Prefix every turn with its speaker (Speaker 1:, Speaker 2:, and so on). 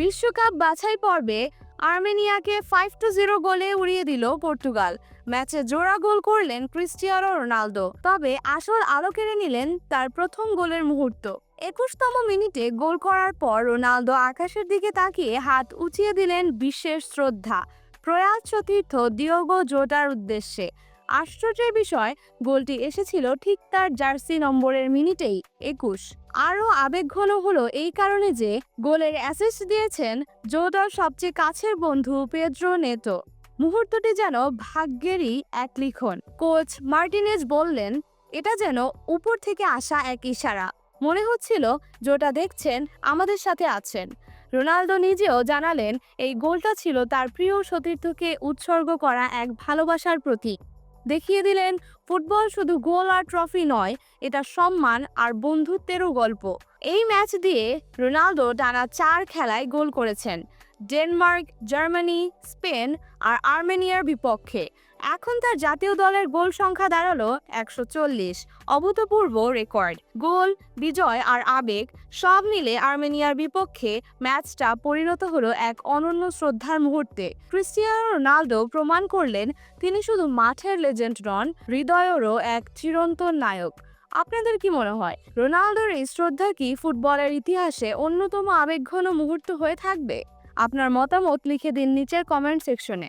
Speaker 1: বিশ্বকাপ বাছাই পর্বে আর্মেনিয়াকে ফাইভ টু জিরো গোলে উড়িয়ে দিল পর্তুগাল। ম্যাচে জোড়া গোল করলেন ক্রিস্টিয়ানো রোনালদো, তবে আসল আলো কেড়ে নিলেন তার প্রথম গোলের মুহূর্ত। একুশতম মিনিটে গোল করার পর রোনালদো আকাশের দিকে তাকিয়ে হাত উঁচিয়ে দিলেন বিশ্বের শ্রদ্ধা, প্রয়াত সতীর্থ দিওগো জোটার উদ্দেশ্যে। আশ্চর্যের বিষয়, গোলটি এসেছিল ঠিক তার জার্সি নম্বরের মিনিটেই, একুশ। আরও আবেগঘন হলো এই কারণে যে, গোলের অ্যাসিস্ট দিয়েছেন জোটার সবচেয়ে কাছের বন্ধু পেদ্রো নেতো। মুহূর্তটি যেন ভাগ্যেরই এক লিখন। কোচ মার্টিনেজ বললেন, এটা যেন উপর থেকে আসা এক ইশারা। মনে হচ্ছিল যেটা দেখছেন, আমাদের সাথে আছেন। রোনালদো নিজেও জানালেন, এই গোলটা ছিল তার প্রিয় সতীর্থকে উৎসর্গ করা এক ভালোবাসার প্রতীক। দেখিয়ে দিলেন ফুটবল শুধু গোল আর ট্রফি নয়, এটা সম্মান আর বন্ধুত্বেরও গল্প। এই ম্যাচ দিয়ে রোনালদো টানা চার খেলায় গোল করেছেন, ডেনমার্ক, জার্মানি, স্পেন আর আর্মেনিয়ার বিপক্ষে। এখন তার জাতীয় দলের গোল সংখ্যা দাঁড়াল একশো চল্লিশ, অভূতপূর্ব রেকর্ড। গোল, বিজয় আর আবেগ সব মিলে আর্মেনিয়ার বিপক্ষে ম্যাচটা পরিণত হলো এক অনন্য শ্রদ্ধার মুহূর্তে। ক্রিস্টিয়ানো রোনালদো প্রমাণ করলেন, তিনি শুধু মাঠের লেজেন্ড নন হৃদয়েরও এক চিরন্তন নায়ক। আপনাদের কি মনে হয়, রোনালদোর এই শ্রদ্ধা কি ফুটবলের ইতিহাসে অন্যতম আবেগঘন মুহূর্ত হয়ে থাকবে? আপনার মতামত লিখে দিন নিচের কমেন্ট সেকশনে